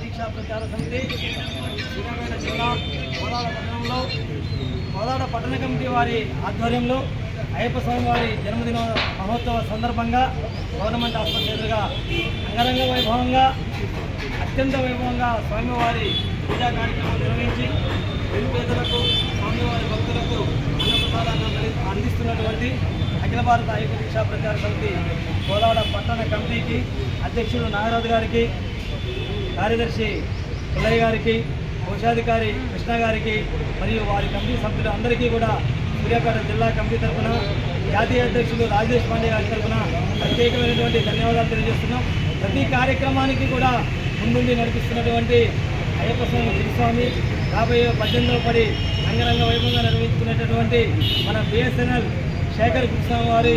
దీక్షా ప్రచార సమితి శ్రీకాకుళం జిల్లా కోలాడ పట్టణంలో కోలాడ పట్టణ కమిటీ వారి ఆధ్వర్యంలో అయ్యప్ప స్వామి వారి జన్మదిన మహోత్సవ సందర్భంగా గవర్నమెంట్ ఆసుపత్రి ఎదురుగా అంగరంగ వైభవంగా అత్యంత వైభవంగా స్వామివారి పూజా కార్యక్రమం నిర్వహించి నిరుపేదలకు స్వామివారి భక్తులకు అన్నప్రసాదాన్ని అందిస్తున్నటువంటి అఖిల భారత ఐక్య దీక్షా ప్రచార సమితి కోలాడ పట్టణ కమిటీకి అధ్యక్షుడు నాగరాజు గారికి కార్యదర్శి పుల్లయ్య గారికి కోశాధికారి కృష్ణ గారికి మరియు వారి కమిటీ సభ్యులు అందరికీ కూడా సూర్యాపేట జిల్లా కమిటీ తరఫున జాతీయ అధ్యక్షులు రాజేష్ పాండే గారి తరఫున ప్రత్యేకమైనటువంటి ధన్యవాదాలు తెలియజేస్తున్నాం. ప్రతి కార్యక్రమానికి కూడా ముందుండి నడిపిస్తున్నటువంటి అయ్యప్ప స్వామి గురుస్వామి రాబోయే పద్దెనిమిదవ పడి రంగరంగ వైభవంగా నిర్వహించుకునేటటువంటి మన బిఎస్ఎన్ఎల్ శేఖర్ గురుస్వామి వారి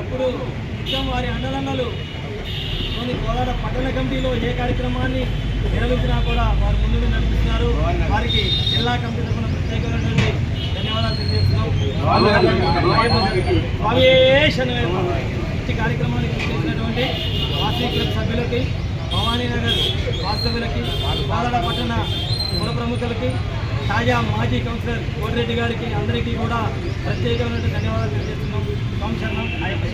ఎప్పుడు నిత్యం వారి అండదండలు లోని పట్టణ కమిటీలో ఏ కార్యక్రమాన్ని నిర్వహించినా కూడా వారు ముందుగా నడిపిస్తున్నారు. వారికి జిల్లా కమిటీ తరఫున ప్రత్యేకమైనటువంటి ధన్యవాదాలు తెలియజేస్తున్నాం. ఈ కార్యక్రమానికి చేసినటువంటి వాసీ క్లబ్ సభ్యులకి భవానీ నగర్ వాస్తవ్యులకి బాలడ పట్టణ పుర ప్రముఖులకి తాజా మాజీ కౌన్సిలర్ కోటిరెడ్డి గారికి అందరికీ కూడా ప్రత్యేకమైనటువంటి ధన్యవాదాలు తెలియజేస్తున్నాం. కౌన్సిలర్ శరణం అయ్యప్ప